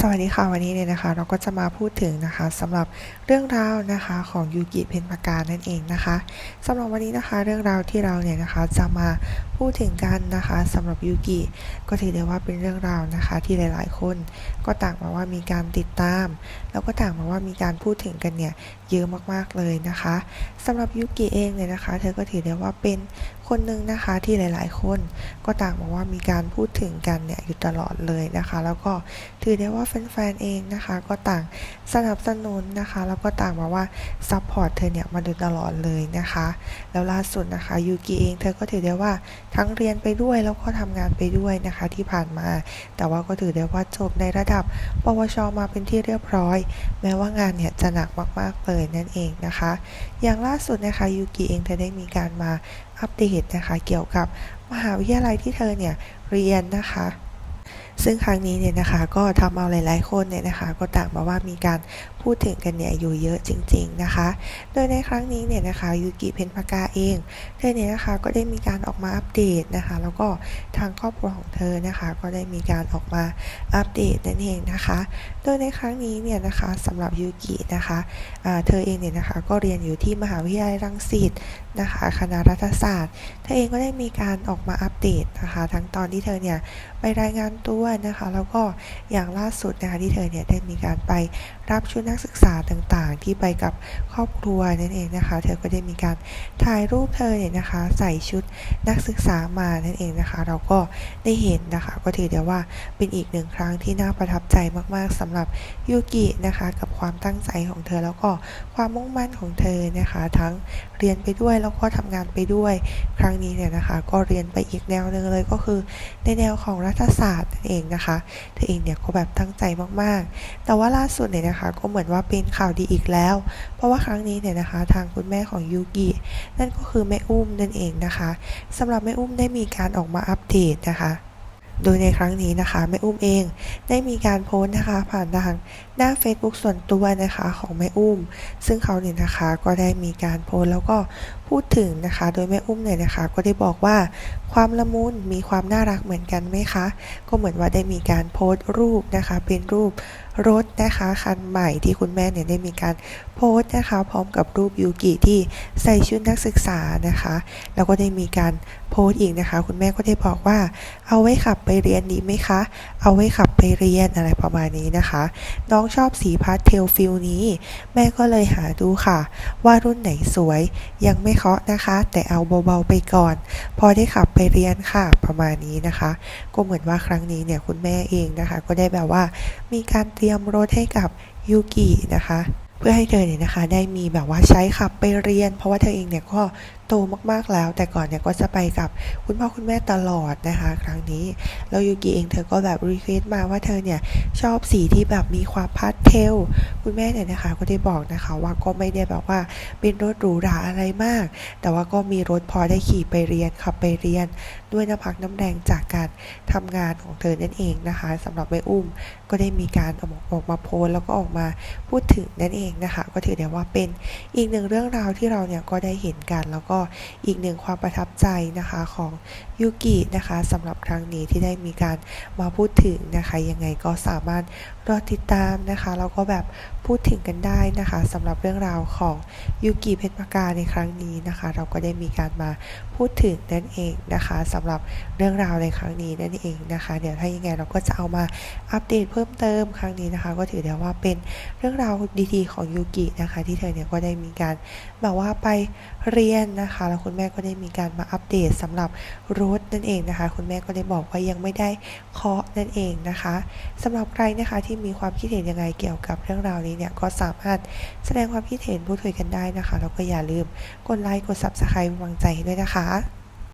สวัสดีค่ะวันนี้เนี่ยนะคะ เราก็จะมาพูดถึงนะคะสำหรับเรื่องราวนะคะของยูกิเพนปากานั่นเองนะคะสำหรับวันนี้นะคะเรื่องราวที่เราเนี่ยนะคะจะมา พูดถึงกันนะคะสำหรับยูกิก็ถือได้ว่าเป็นเรื่องราวนะคะ ที่หลายๆ คนก็ต่างมาว่ามีการติดตาม แล้วก็ต่างมาว่ามีการพูดถึงกันเนี่ยเยอะมากๆเลยนะคะสำหรับยูกิเองเนี่ยนะคะ เธอก็ถือได้ว่าเป็นคนหนึ่งนะคะที่หลายๆ คนก็ต่างมาว่ามีการพูดถึงกันเนี่ยอยู่ตลอดเลยนะคะ แล้วก็ถือได้ว่าแฟนๆเองนะคะ ก็ต่างสนับสนุนนะคะ แล้วก็ต่างมาว่าซัพพอร์ตเธอเนี่ยมาโดยตลอดเลยนะคะ แล้วล่าสุดนะคะยูกิเองเธอก็ถือได้ว่าทั้งเรียนไปด้วยแล้วก็ทำงานไปด้วยนะคะที่ผ่านมา แต่ว่าก็ถือได้ว่าจบในระดับ ปวช มาเป็นที่เรียบร้อย แม้ว่างานเนี่ยจะหนักมากๆเลยนั่นเองนะคะ อย่างล่าสุดนะคะยูกิเองเธอได้มีการมาอัปเดตนะคะเกี่ยวกับมหาวิทยาลัยที่เธอเนี่ยเรียนนะคะซึ่งครั้งนี้เนี่ยนะคะก็ทำเอาหลาย ๆ คนเนี่ยนะคะ ก็ต่างมาว่ามีการ พูดถึงกันเนี่ยอยู่เยอะจริง ๆนะคะ โดยในครั้งนี้เนี่ยนะคะยูกิเพนพากาเองเธอเนี่ยนะคะก็ได้มีการออกมาอัปเดตนะคะ แล้วก็ทางครอบครัวของเธอนะคะ ก็ได้มีการออกมาอัปเดตนั่นเองนะคะ โดยในครั้งนี้เนี่ยนะคะสำหรับยูกินะคะอ่าเธอเองเนี่ยนะคะก็เรียนอยู่ที่มหาวิทยาลัยรังสิตนะคะคณะรัฐศาสตร์ เธอเองก็ได้มีการออกมาอัปเดตนะคะ ทั้งตอนที่เธอเนี่ยไปรายงานตัวนะคะ แล้วก็อย่างล่าสุดนะคะที่เธอเนี่ยได้มีการไปรับชุดนักักศึกษาต่างๆ ที่ไปกับครอบครัวนั่นเองนะคะ เธอก็ได้มีการถ่ายรูปเธอเนี่ยนะคะ ใส่ชุดนักศึกษามานั่นเองนะคะ เราก็ได้เห็นนะคะ ก็ถือได้ว่าเป็นอีกหนึ่งครั้งที่น่าประทับใจมากๆสำหรับยูกินะคะ กับความตั้งใจของเธอแล้วก็ความมุ่งมั่นของเธอนะคะ ทั้งเรียนไปด้วยแล้วก็ทำงานไปด้วย ครั้งนี้เนี่ยนะคะ ก็เรียนไปอีกแนวหนึ่งเลยก็คือ ในแนวของรัฐศาสตร์นั่นเองนะคะ เธอเองเนี่ยก็แบบตั้งใจมากๆ แต่ว่าล่าสุดเนี่ยนะคะ ก็เหมือนอนว่าเป็นข่าวดีอีกแล้ว เพราะว่าครั้งนี้เนี่ยนะคะ ทางคุณแม่ของยูกินั่นก็คือแม่อุ้มนั่นเองนะคะสำหรับแม่อุ้มได้มีการออกมาอัปเดตนะคะโดยในครั้งนี้นะคะแม่อุ้มเองได้มีการโพสต์นะคะ ผ่านทางหน้า Facebook ส่วนตัวนะคะของแม่อุ้ม ซึ่งเขาเนี่ยนะคะก็ได้มีการโพสต์แล้วก็ พูดถึงนะคะ โดยแม่อุ้มเนี่ยนะคะ ก็ได้บอกว่าความละมุนมีความน่ารักเหมือนกันไหมคะ ก็เหมือนว่าได้มีการโพสต์รูปนะคะ เป็นรูปรถนะคะคันใหม่ที่คุณแม่เนี่ยได้มีการโพสต์นะคะ พร้อมกับรูปยูกิที่ใส่ชุดนักศึกษานะคะ แล้วก็ได้มีการโพสต์อีกนะคะ คุณแม่ก็ได้บอกว่า เอาไว้ขับไปเรียนดีไหมคะ เอาไว้ขับไปเรียนอะไรประมาณนี้นะคะ น้องชอบสีพาสเทลฟิลนี้ แม่ก็เลยหาดูค่ะ ว่ารุ่นไหนสวยยังไม่เคาะนะคะ แต่เอาเบาๆไปก่อน พอได้ขับไปเรียนค่ะประมาณนี้นะคะ ก็เหมือนว่าครั้งนี้เนี่ยคุณแม่เองนะคะ ก็ได้แบบว่ามีการเตรียมรถให้กับยูกินะคะเพื่อให้เธอเนี่ยนะคะได้มีแบบว่าใช้ขับไปเรียน เพราะว่าเธอเองเนี่ยก็โตมากๆแล้ว แต่ก่อนเนี่ยก็จะไปกับคุณพ่อคุณแม่ตลอดนะคะ ครั้งนี้แล้วยูกิเองเธอก็แบบรีเควสต์มาว่าเธอเนี่ยชอบสีที่แบบมีความพาส ทล คุณแม่เนี่ยนะคะก็ได้บอกนะคะว่าก็ไม่ได้แบบว่าเป็นรถหรูหราอะไรมาก แต่ว่าก็มีรถพอได้ขี่ไปเรียนขับไปเรียน ด้วยน้ำพักน้ำแรงจากการทำงานของเธอนั่นเองนะคะสำหรับแม่อุ้มก็ได้มีการออกมาออกมาโพสแล้วก็ออกมาพูดถึงนั่นเองนะคะ ก็ถือได้ว่าเป็นอีกหนึ่งเรื่องราวที่เราเนี่ยก็ได้เห็นกันแล้วก็อีกหนึ่งความประทับใจนะคะของยูกินะคะสำหรับครั้งนี้ที่ได้มีการมาพูดถึงนะคะ ยังไงก็สามารถรอติดตามนะคะแล้วก็แบบพูดถึงกันได้นะคะสำหรับเรื่องราวของยูกิเพชรปากาในครั้งนี้นะคะ เราก็ได้มีการมาพูดถึงนั่นเองนะคะสำหรับเรื่องราวในครั้งนี้นั่นเองนะคะ เดี๋ยวถ้ายังไงเราก็จะเอามาอัปเดตเพิ่มเติมครั้งนี้นะคะ ก็ถือได้ว่าเป็นเรื่องราวดีๆของยูกินะคะ ที่เธอเนี่ยก็ได้มีการแบบว่าไปเรียนนะคะ แล้วคุณแม่ก็ได้มีการมาอัปเดตสำหรับรถนั่นเองนะคะ คุณแม่ก็ได้บอกว่ายังไม่ได้เคาะนั่นเองนะคะสำหรับใครนะคะที่มีความคิดเห็นยังไงเกี่ยวกับเรื่องราวนี้เนี่ยก็สามารถแสดงความคิดเห็นพูดคุยกันได้นะคะแล้วก็อย่าลืมกดไลค์กด subscribe เป็นกำลังใจให้ด้วยนะคะ